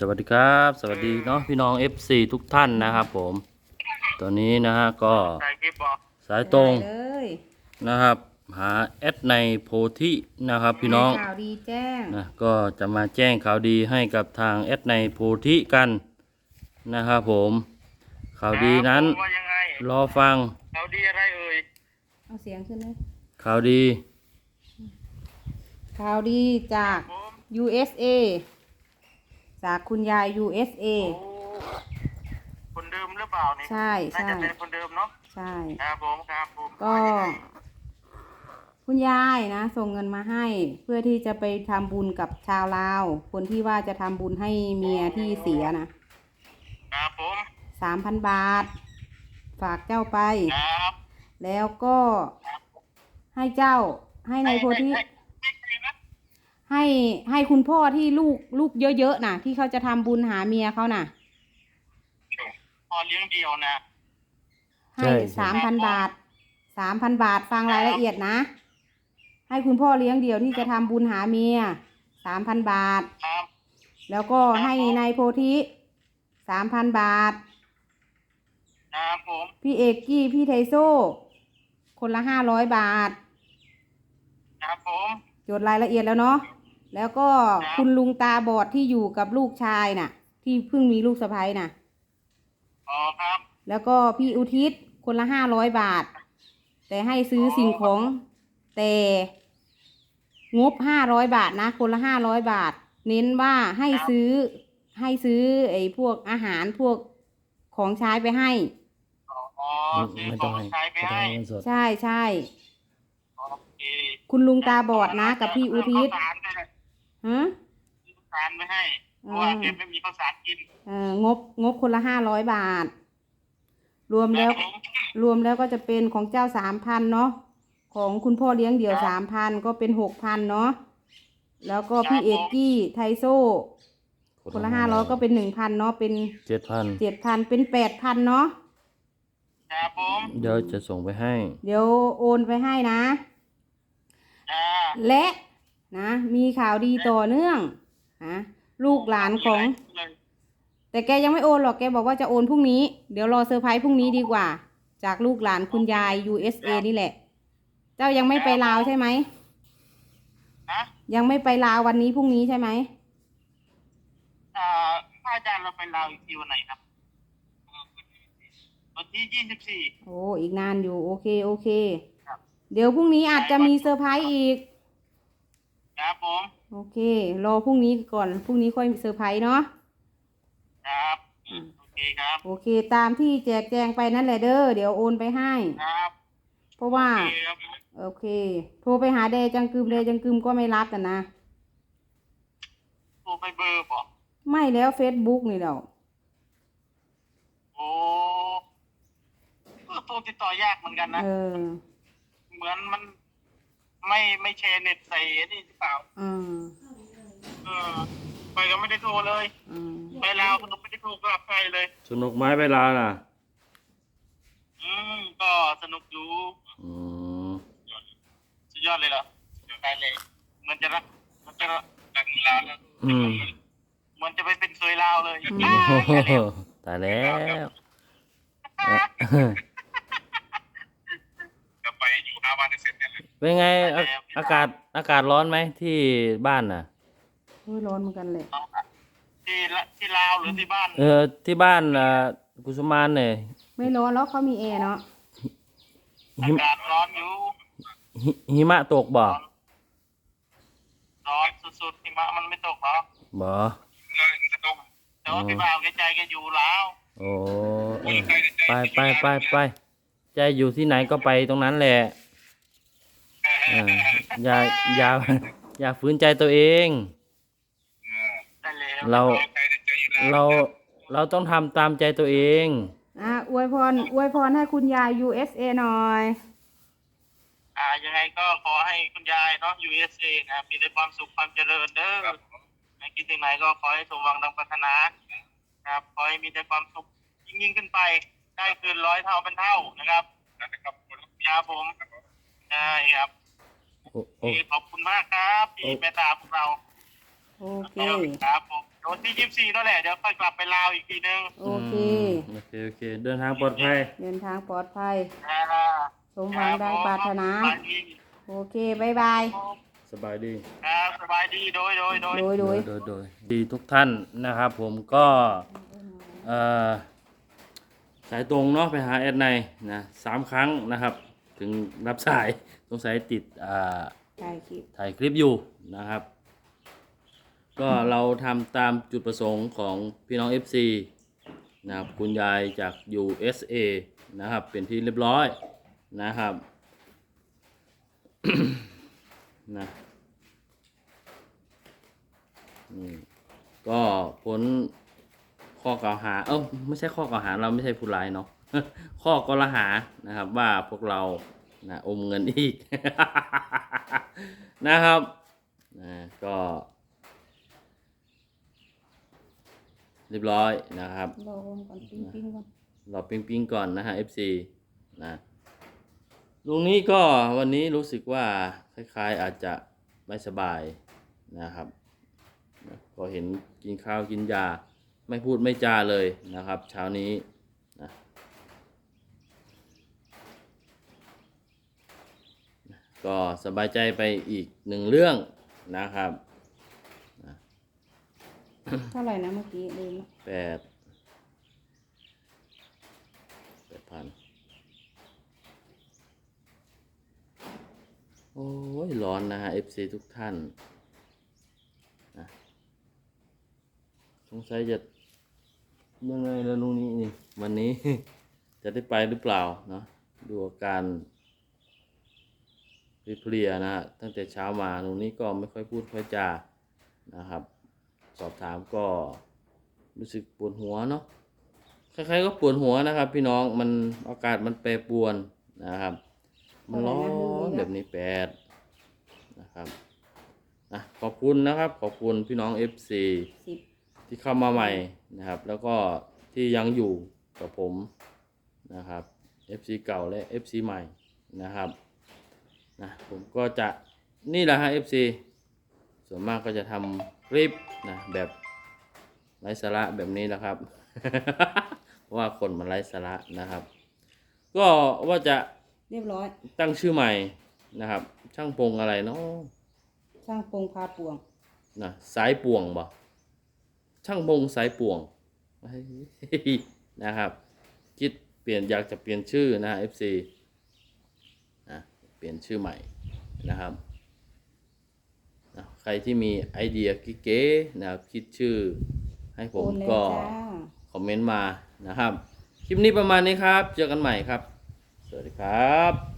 สวัสดีครับ สวัสดีเนาะพี่น้อง FC ทุกท่านนะครับผม ตอนนี้นะฮะก็ถ่ายคลิปบอกสายตรงได้เลยนะครับ หาแอดในโพธินะครับ พี่น้องมีข่าวดีแจ้งนะก็จะมาแจ้งข่าวดีให้กับทางแอดในโพธิกันนะครับผมข่าวดีนั้นว่ายังไงรอฟังเขาดีอะไรเอ่ยเอาเสียงขึ้นเลยข่าวดีข่าวดีจาก ผม USA จากคุณยาย USA โอ้คนเดิมหรือเปล่านี่ใช่น่าใช่จะเป็นคนเดิมเนาะใช่ ครับผมครับผมก็ คุณยายนะ ส่งเงินมาให้ เพื่อที่จะไปทำบุญกับชาวลาว คนที่ว่าจะทำบุญให้เมียที่เสียนะครับผมสามพันบาท ฝากเจ้าไป ครับแล้วก็ให้เจ้าให้ในายโพธิให้ให้ให้นะ ให้ให้คุณพ่อที่ลูกลูกเยอะๆน่ะที่เขาจะทำบุญหาเมียเขาน่ะ พอเลี้ยงเดียวนะใช่ให้ใช่ สามพันบาทสามพันบาทฟังรายละเอียดนะ ให้คุณพ่อเลี้ยงเดี่ยวที่จะทำบุญหาเมียสามพันบาท ครับ แล้วก็ให้นายโพธิสามพันบาท ครับผม พี่เอกกี้พี่ไทโซ่ คนละห้าร้อยบาท ครับผม จดรายละเอียดแล้วเนาะ แล้วก็ครับคุณลุงตาบอดที่อยู่กับลูกชายน่ะ ที่เพิ่งมีลูกสะใภ้น่ะ อ๋อครับ แล้วก็พี่อุทิศคนละห้าร้อยบาท แต่ให้ซื้อสิ่งของแต่งบห้าร้อยบาทนะ คนละห้าร้อยบาท เน้นว่าให้ซื้อให้ซื้อไอ้พวกอาหารพวกของใช้ไปให้ อ๋อซื้อไม่ขต้อองงให้ใช้ไปไม่ต้องให้ ให้เงินสดใช่ใช่ โอเคคุณลุงตาบอดนะ กับพี่อุทิศ ข้าวสารด้วย นะฮะซื้อข้าวสารไปให้ เพราะว่าแกไม่มีข้าวสารกินเอ่องบงบคนละห้าร้อยบาท รวมแล้ว ครับผม รวมแล้วก็จะเป็นของเจ้าสามพันเนาะของคุณพ่อเลี้ยงเดี่ยวสามพันก็เป็นหกพันเนาะแล้วก็พี่เอกกี้ไทโซ่คนละห้าร้อยก็เป็นหนึ่งพันเนาะเป็นเจ็ดพันเจ็ดพันเป็นแปดพันเนาะครับผมเดี๋ยวจะส่งไปให้ เดี๋ยวโอนไปให้นะ อ่าและ นะ มีข่าวดีต่อเนื่องนะลูกหลานของ แต่แกยังไม่โอนหรอกแกบอกว่าจะโอนพรุ่งนี้ เดี๋ยวรอเซอร์ไพรส์พรุ่งนี้ดีกว่า จากลูกหลานคุณยาย USA นี่แหละ เจ้ายังไม่ไปลาวใช่ไหมนะยังไม่ไปลาววันนี้พรุ่งนี้ใช่ไหมอ่าพระอาจารย์เราไปลาวอีกทีวันไหนครับวันที่ยี่สิบสี่โอ้อีกนานอยู่ โอเคโอเคครับเดี๋ยวพรุ่งนี้อาจจะมีเซอร์ไพรส์อีกครับผม โอเค รอพรุ่งนี้ก่อนพรุ่งนี้ค่อยเซอร์ไพรส์เนาะครับอืมโอเคครับโอเค ตามที่แจกแจงไปนั่นแหละเด้อเดี๋ยวโอนไปให้ ครับเพราะว่า โอเคครับโอเค โทรไปหาเดจังกึมเดจังกึมก็ไม่รับกันนะโทรไปเบอร์บอกไม่แล้วเฟซบุ๊กนี่เดี๋ยวโอ้เออโทรติดต่อยากเหมือนกันนะ เออ เหมือนมัน ไม่ไม่แชร์เน็ตใส่นี่หรือเปล่า อืมเออไปก็ไม่ได้โทรเลยอืมไปลาวก็ไม่ได้โทรกลับไปเลย สนุกไหมไปลาน่ะ อืมก็สนุกอยู่อืมสุดยอดเลยเหรอได้เลยเหมันจะรักมันจะรักรักลาวแล้วอืมเหมันจะไปเป็นเคยลาวเลยโอ้โหตายแล้วจะ เนี่ยเลยเป็นไงอาอากาศอากาศร้อนไหมที่บ้านน่ะ โอ้ยร้อนเหมือนกันเลยที่ละที่ลาวหรือที่บ้านเออที่บ้านอะกุสุมานเนี่ยไม่ร้อนแล้วเขามีแอร์เนาะอาหิมกาศร้อนอยู่หิหิมะตกบ่ร้อนสุดๆหิมะมันไม่ตกหรอกบ่แต่ว่าพี่บ่าวแกใจแกอยู่แล้วโอ้เออไปไปไปไปจะอยู่ที่ไหนก็ไปตรงนั้นแหละเอออย่าอย่าอย่าฝืนใจตัวเองได้เลยเรา เราเราต้องทำตามใจตัวเอง อะอวยพรอวยพรให้คุณยาย USA หน่อย อ่ายังไงก็ขอให้คุณยายเนาะ USA นะครับมีแต่ความสุขความเจริญเด้อให้คิดถึงไหนก็ขอให้สมหวังดังปรารถนาครับขอให้มีแต่ความสุขยิ่งยิ่งขึ้นไป ได้คืนร้อยเท่าเป็นเท่านะครับ ครับผมใช่ครับ โอ้โอ้ขอบคุณมากครับที่เมตตาพวกเราโอเคครับผมสวันที่ยี่สิบสี่นั่นแหละเดี๋ยวค่อยกลับไปลาวอีกทีนึงโอเค มโอเค โอเค เดินทางปลอดภัย เดินทางปลอดภัย อ่าสมหวังดังปรารถนาสบายดีโอเคบายบายสบายดี ครับสบายดีโดยโดยโดย โดยโดยโดยโดยดีทุกท่านนะครับผมก็เอ่อสายตรงเนาะไปหาแอดในนะสามครั้งนะครับ ถึงรับสายสงสัยติดอ่าถ่ายคลิปถ่ายคลิปอยู่นะครับ ก็เราทำตามจุดประสงค์ของพี่น้อง FC นะครับคุณยายจาก USA นะครับ เป็นที่เรียบร้อยนะครับนะอืมก็พ้นข้อกล่าวหา เอ้าไม่ใช่ข้อกล่าวหาเราไม่ใช่ผู้ร้ายเนาะ ข้อกล่าวหานะครับว่าพวกเรานะอมเงินอีก นะครับนะก็ เรียบร้อยนะครับรอก่อนปิ้งปิ้งก่อนรอปิ๊งปิ๊งก่อนนะฮะ FC นะลุงนี้ก็วันนี้รู้สึกว่าคล้ายๆอาจจะไม่สบายนะครับนะก็เห็นกินข้าวกินยา ไม่พูดไม่จาเลยนะครับ เช้านี้นะ ก็สบายใจไปอีกหนึ่งเรื่องนะครับเท่าไหร่นะเมื่อกี้ลืมละแปดแปดพันโอ้ย ร้อนนะฮะ FC ทุกท่านนะสงสัยจะยังไงแล้วลุงนี้นี่ วันนี้ จะได้ไปหรือเปล่าเนาะดูอาการ เพลียๆนะฮะตั้งแต่เช้ามาลุงนี้ก็ไม่ค่อยพูดค่อยจานะครับ สอบถามก็รู้สึกปวดหัวเนาะใครๆก็ปวดหัวนะครับ พี่น้องมันอากาศมันแปรปรวนนะครับ มันร้อนแบบนี้แปดนะครับนะขอบคุณนะครับ ขอบคุณพี่น้อง FC สิบที่เข้ามาใหม่นะครับ แล้วก็ที่ยังอยู่กับผมนะครับ FC เก่าและ FC ใหม่นะครับ นะผมก็จะนี่แหละฮะ FC ส่วนมากก็จะทำคลิปนะแบบไร้สาระแบบนี้นะครับเพราะว่าคนมันไร้สาระนะครับ ก็ว่าจะเรียบร้อย ตั้งชื่อใหม่นะครับ ช่างปงอะไรเนาะช่างปงพาปวงนะสายป่วงบ่ช่างปงสายป่วงนะครับ คิดเปลี่ยนอยากจะเปลี่ยนชื่อนะ FC นะเป ลี่ยนชื่อใหม่นะครับนะใครที่มีไอเดียเก๋ๆนะครับ คิดชื่อให้ผมโอนเลยก็จ้าคอมเมนต์มานะครับ คลิปนี้ประมาณนี้ครับ เจอกันใหม่ครับ สวัสดีครับ